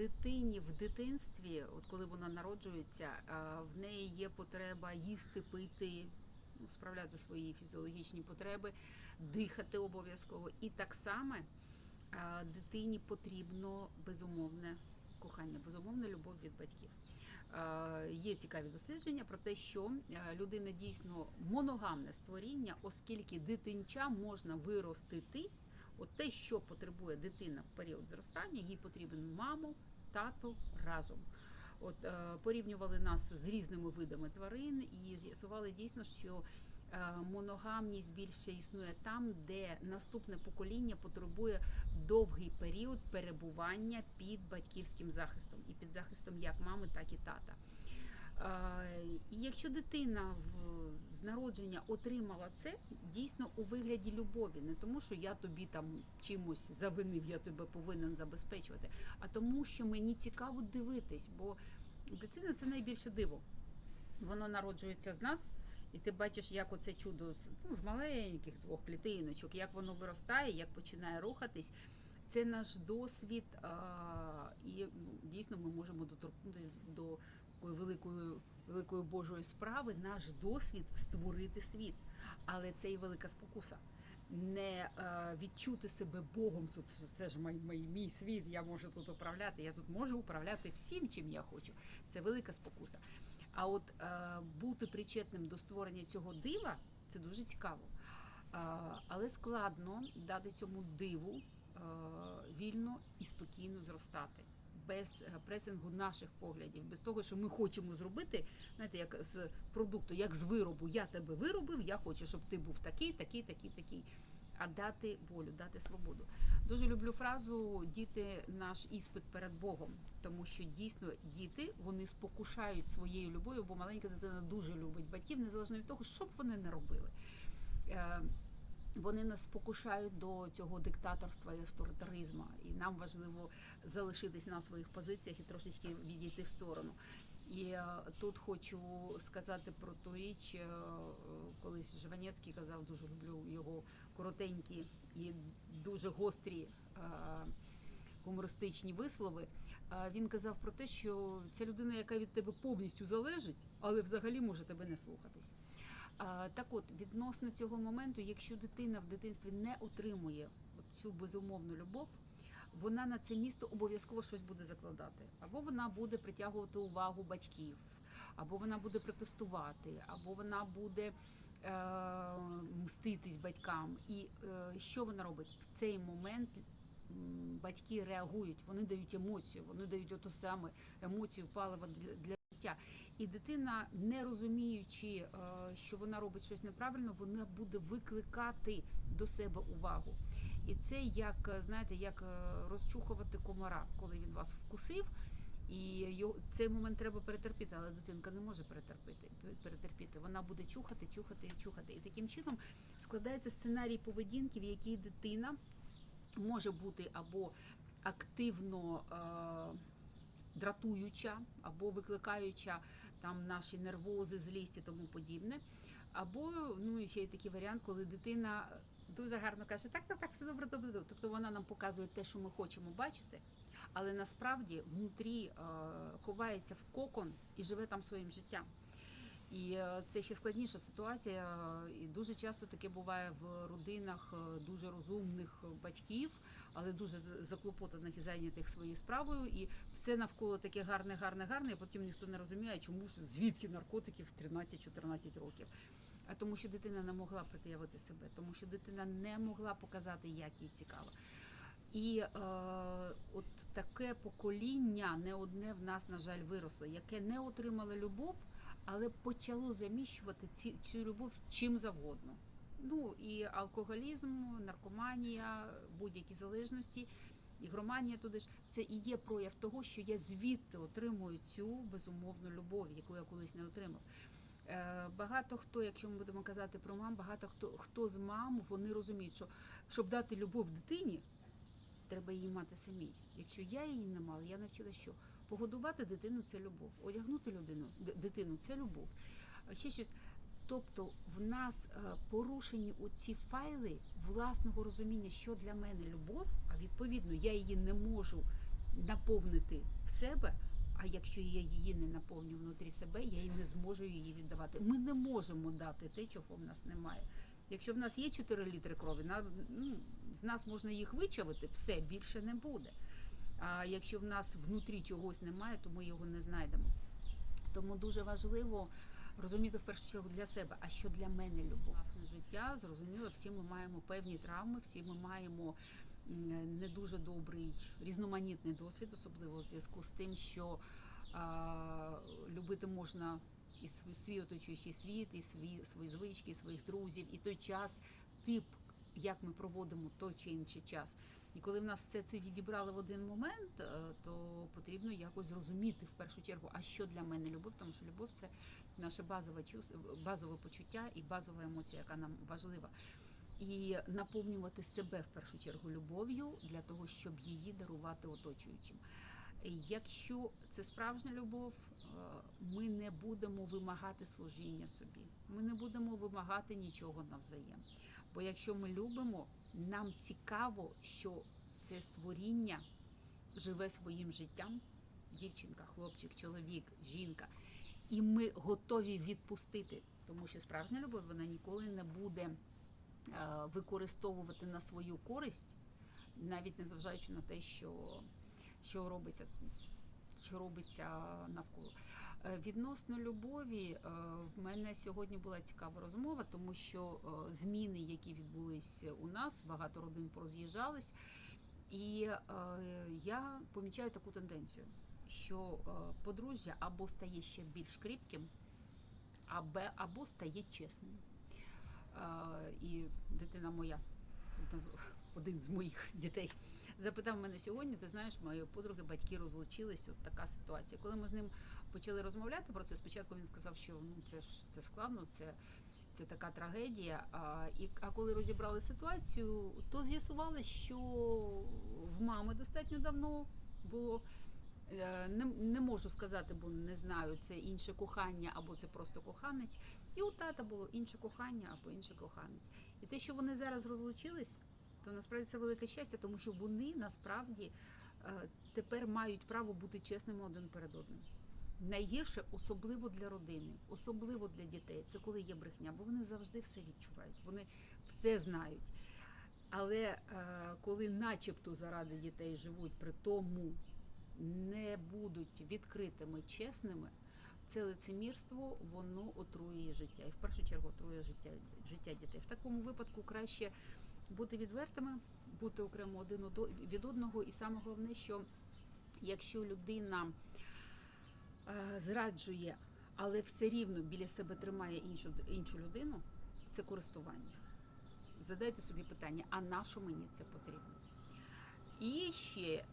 дитині в дитинстві, от коли вона народжується, в неї є потреба їсти, пити, ну, справляти свої фізіологічні потреби, дихати обов'язково. І так само дитині потрібно безумовне кохання, безумовна любов від батьків. Є цікаві дослідження про те, що людина дійсно моногамне створіння, оскільки дитинча можна виростити. От те, що потребує дитина в період зростання, їй потрібен маму, тато разом. От е, порівнювали нас з різними видами тварин і з'ясували дійсно, що е, моногамність більше існує там, де наступне покоління потребує довгий період перебування під батьківським захистом і під захистом як мами, так і тата. Е, І якщо дитина в з народження отримала це дійсно у вигляді любові, не тому, що я тобі там чимось завинив, я тебе повинен забезпечувати, а тому, що мені цікаво дивитись, бо дитина це найбільше диво. Воно народжується з нас, і ти бачиш, як оце чудо з, ну, з маленьких двох клітиночок, як воно виростає, як починає рухатись. Це наш досвід, а, і ну, дійсно ми можемо доторкнутися до такої великої, великої Божої справи, наш досвід створити світ. Але це і велика спокуса. Не е, відчути себе Богом, це, це ж мій, мій, мій світ, я можу тут управляти, я тут можу управляти всім, чим я хочу. Це велика спокуса. А от е, бути причетним до створення цього дива це дуже цікаво. Е, але складно дати цьому диву е, вільно і спокійно зростати. Без е, пресингу наших поглядів, без того, що ми хочемо зробити, знаєте, як з продукту, як з виробу. Я тебе виробив, я хочу, щоб ти був такий, такий, такий, такий. А дати волю, дати свободу. Дуже люблю фразу діти наш іспит перед Богом, тому що дійсно діти вони спокушають своєю любов'ю, бо маленька дитина дуже любить батьків, незалежно від того, що б вони не робили. Вони нас спокушають до цього диктаторства і авторитаризму, і нам важливо залишитись на своїх позиціях і трошечки відійти в сторону. І е, тут хочу сказати про ту річ, е, колись Жванецький казав, дуже люблю його коротенькі і дуже гострі е, гумористичні вислови. Він казав про те, що ця людина, яка від тебе повністю залежить, але взагалі може тебе не слухатись. Так от, відносно цього моменту, якщо дитина в дитинстві не отримує цю безумовну любов, вона на це місто обов'язково щось буде закладати. Або вона буде притягувати увагу батьків, або вона буде протестувати, або вона буде е, мститись батькам. І е, що вона робить? В цей момент батьки реагують, вони дають емоцію, вони дають ото саме емоцію, паливо для, для життя. І дитина, не розуміючи, е, що вона робить щось неправильно, вона буде викликати до себе увагу. І це як е, знаєте, як е, розчухувати комара, коли він вас вкусив. І його цей момент треба перетерпіти, але дитинка не може перетерпіти. перетерпіти. Вона буде чухати, чухати і чухати. І таким чином складається сценарій поведінки, в якій дитина може бути або активно е, дратуюча, або викликаюча там наші нервози, злість і тому подібне. Або ну ще є такий варіант, коли дитина дуже гарно каже, так, так, так, все добре, добре, добре. Тобто вона нам показує те, що ми хочемо бачити, але насправді внутрі е, ховається в кокон і живе там своїм життям. І е, це ще складніша ситуація. е, І дуже часто таке буває в родинах е, дуже розумних батьків, але дуже заклопотаних і зайнятих своєю справою. І все навколо таке гарне, гарне, гарне. І потім ніхто не розуміє, чому ж звідки наркотики в 13-14 років. А тому, що дитина не могла пред'явити себе, тому що дитина не могла показати, як їй цікаво. І е, от таке покоління не одне в нас, на жаль, виросло, яке не отримало любов, але почало заміщувати ці, цю любов чим завгодно. Ну і алкоголізм, наркоманія, будь-які залежності, ігроманія туди ж це і є прояв того, що я звідти отримую цю безумовну любов, яку я колись не отримав. Е, Багато хто, якщо ми будемо казати про мам, багато хто хто з мам вони розуміють, що щоб дати любов дитині, треба її мати самій. Якщо я її не мала, я навчила що погодувати дитину це любов, одягнути людину дитину це любов. Ще щось. Тобто в нас е, порушені оці файли власного розуміння, що для мене любов, а відповідно я її не можу наповнити в себе. А якщо я її не наповню внутрі себе, я і не зможу її віддавати. Ми не можемо дати те, чого в нас немає. Якщо в нас є 4 літри крові, на, ну, з нас можна їх вичавити, все більше не буде. А якщо в нас внутрі чогось немає, то ми його не знайдемо. Тому дуже важливо розуміти в першу чергу для себе, а що для мене любов. Власне життя, зрозуміло, всі ми маємо певні травми, всі ми маємо не дуже добрий різноманітний досвід, особливо в зв'язку з тим, що а, любити можна і свій, оточуючий світ, і свій, свої звички, і своїх друзів, і той час, тип, як ми проводимо той чи інший час. І коли в нас все це відібрали в один момент, е, то потрібно якось зрозуміти в першу чергу, а що для мене любов, тому що любов це наше базове чувство, базове почуття і базова емоція, яка нам важлива. І наповнювати себе в першу чергу любов'ю для того, щоб її дарувати оточуючим. Якщо це справжня любов, ми не будемо вимагати служіння собі, ми не будемо вимагати нічого навзаєм. Бо якщо ми любимо, нам цікаво, що це створіння живе своїм життям, дівчинка, хлопчик, чоловік, жінка, і ми готові відпустити, тому що справжня любов вона ніколи не буде е, використовувати на свою користь, навіть незважаючи на те, що, що робиться, що робиться навколо. Е, Відносно любові, е, в мене сьогодні була цікава розмова, тому що е, зміни, які відбулись у нас, багато родин пороз'їжджались, і я помічаю таку тенденцію, що подружжя або стає ще більш кріпким, або, стає чесним. І дитина моя, один з моїх дітей, запитав мене сьогодні: ти знаєш, в моєї подруги батьки розлучились. От така ситуація. Коли ми з ним почали розмовляти про це, спочатку він сказав, що ну це ж це складно, це, це така трагедія. А, і, а коли розібрали ситуацію, то з'ясували, що в мами достатньо давно було. е, Не, не можу сказати, бо не знаю, це інше кохання або це просто коханець. І у тата було інше кохання або інший коханець. І те, що вони зараз розлучились, то насправді це велике щастя, тому що вони насправді е, тепер мають право бути чесними один перед одним. Найгірше, особливо для родини, особливо для дітей, це коли є брехня, бо вони завжди все відчувають, вони все знають. Але е, коли начебто заради дітей живуть, при тому не будуть відкритими, чесними, це лицемірство, воно отруює життя. І в першу чергу отруює життя, життя дітей. В такому випадку краще бути відвертими, бути окремо один від одного. І саме головне, що якщо людина е, зраджує, але все рівно біля себе тримає іншу, іншу людину, це користування. Задайте собі питання, а на що мені це потрібно? І ще е,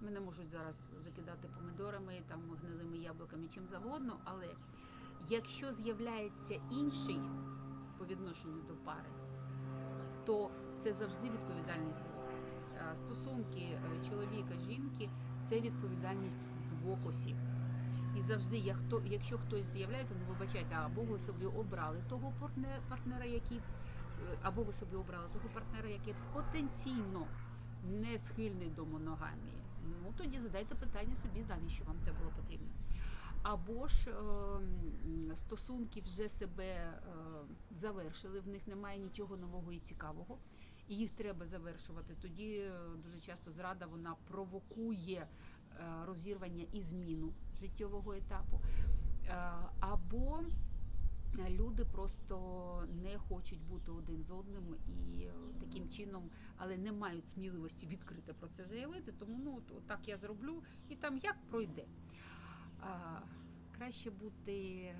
мене можуть зараз закидати помідорами, там гнилими яблуками, чим завгодно, але якщо з'являється інший по відношенню до пари, то це завжди відповідальність двох. Е, Стосунки е, чоловіка, жінки це відповідальність двох осіб. І завжди, як хто, якщо хтось з'являється, ну вибачайте, або ви собі обрали того партнера, який, е, або ви собі обрали того партнера, який потенційно не схильний до моногамії. Ну тоді задайте питання собі, навіщо вам це було потрібно. Або ж е, стосунки вже себе е, завершили, в них немає нічого нового і цікавого, і їх треба завершувати. Тоді е, дуже часто зрада вона провокує розірвання і зміну життєвого етапу. Або люди просто не хочуть бути один з одним і таким чином, але не мають сміливості відкрито про це заявити. Тому ну так я зроблю, і там як пройде. Краще бути. е,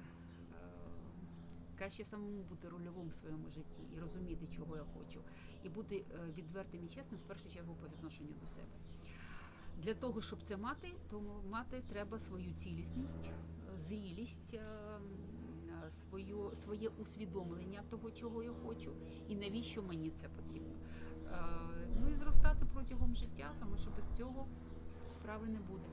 Краще самому бути рольовим в своєму житті і розуміти, чого я хочу, і бути е, відвертим і чесним в першу чергу по відношенню до себе. Для того, щоб це мати, то мати треба свою цілісність, е, зрілість, свою, своє усвідомлення того, чого я хочу, і навіщо мені це потрібно. Ну і зростати протягом життя, тому що без цього справи не буде.